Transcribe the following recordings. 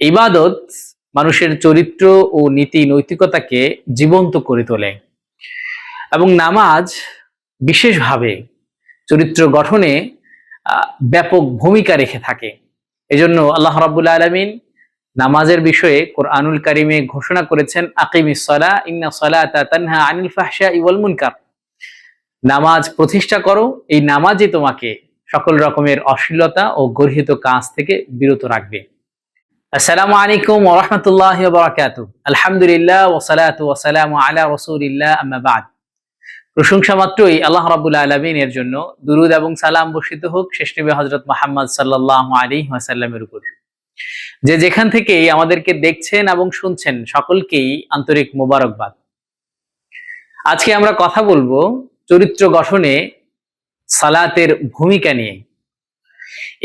ইবাদত মানুষের চরিত্র ও নীতি নৈতিকতাকে জীবন্ত করে তোলে। এবং নামাজ বিশেষভাবে চরিত্র গঠনে ব্যাপক ভূমিকা রেখে থাকে। এজন্য আল্লাহ রাবুল্লা আলমিন নামাজের বিষয়ে কোরআনুল কারিমে ঘোষণা করেছেন, আকিমিস সলা, ইন্না সলাতা তানহা আনিল ফাহশা ইওয়াল মুনকার। নামাজ প্রতিষ্ঠা করো, এই নামাজই তোমাকে সকল রকমের অশ্লীলতা ও গর্হিত কাজ থেকে বিরত রাখবে। আসসালামু আলাইকুম ওয়া রাহমাতুল্লাহি ওয়া বারাকাতুহু। আলহামদুলিল্লাহ ওয়া সালাতু ওয়া সালামু আলা রাসূলিল্লাহ, আম্মা বাদ। প্রশংসা মাত্রই আল্লাহ রাব্বুল আলামিনের জন্য দুরুদ এবং সালাম বর্ষিত হোক, শেষ নবী হযরত মুহাম্মদ সাল্লাল্লাহু আলাইহি ওয়াসাল্লামের উপর। যে যেখান থেকেই আমাদেরকে দেখছেন এবং শুনছেন, সকলকেই আন্তরিক মোবারকবাদ। আজকে আমরা কথা বলব চরিত্র গঠনে সালাতের ভূমিকা নিয়ে।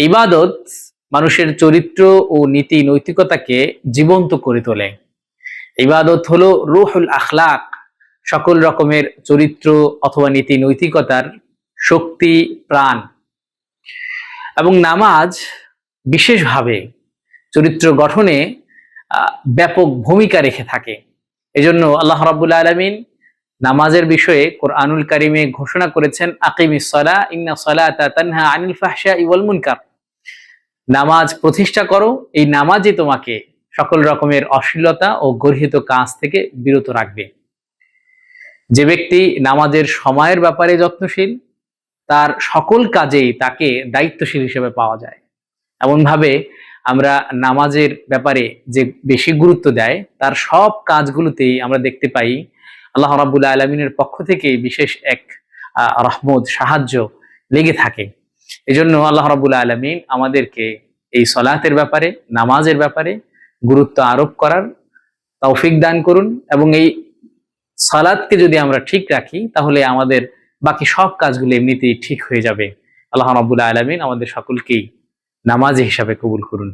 ইবাদত মানুষের চরিত্র ও নীতি নৈতিকতাকে জীবন্ত করে তোলে। ইবাদত হলো রুহুল আখলাক, সকল রকমের চরিত্র অথবা নীতি নৈতিকতার শক্তি, প্রাণ। এবং নামাজ বিশেষভাবে চরিত্র গঠনে ব্যাপক ভূমিকা রেখে থাকে। এজন্য আল্লাহ রাবুল্লা আলমিন নামাজের বিষয়ে কোরআনুল কারিমে ঘোষণা করেছেন, আকিমিস সলা ইন্না সলাতা তানহা আনিল ফাহশা ইওয়াল মুনকার। নামাজ প্রতিষ্ঠা করো। এই নামাজই তোমাকে সকল রকমের অশ্লীলতা ও গর্হিত কাজ থেকে বিরত রাখবে। যে ব্যক্তি নামাজের সময়ের ব্যাপারে যত্নশীল, তার সকল কাজেই তাকে দায়িত্বশীল হিসেবে পাওয়া যায়। এমনভাবে আমরা নামাজের ব্যাপারে যে বেশি গুরুত্ব দেয়, তার সব কাজগুলোতেই আমরা দেখতে পাই, আল্লাহ রাবুল্লাহ আলমিনের পক্ষ থেকে বিশেষ এক রহমত, সাহায্য লেগে থাকে। এজন্য আল্লাহ রাবুল আলমিন আমাদেরকে এই সলাতের ব্যাপারে, নামাজের ব্যাপারে গুরুত্ব আরোপ করার তৌফিক দান করুন এবং এই সালাদকে যদি আমরা ঠিক রাখি, তাহলে আমাদের বাকি সব কাজগুলো এমনিতেই ঠিক হয়ে যাবে। আল্লাহ রাবুল আলমিন আমাদের সকলকেই নামাজ হিসাবে কবুল করুন।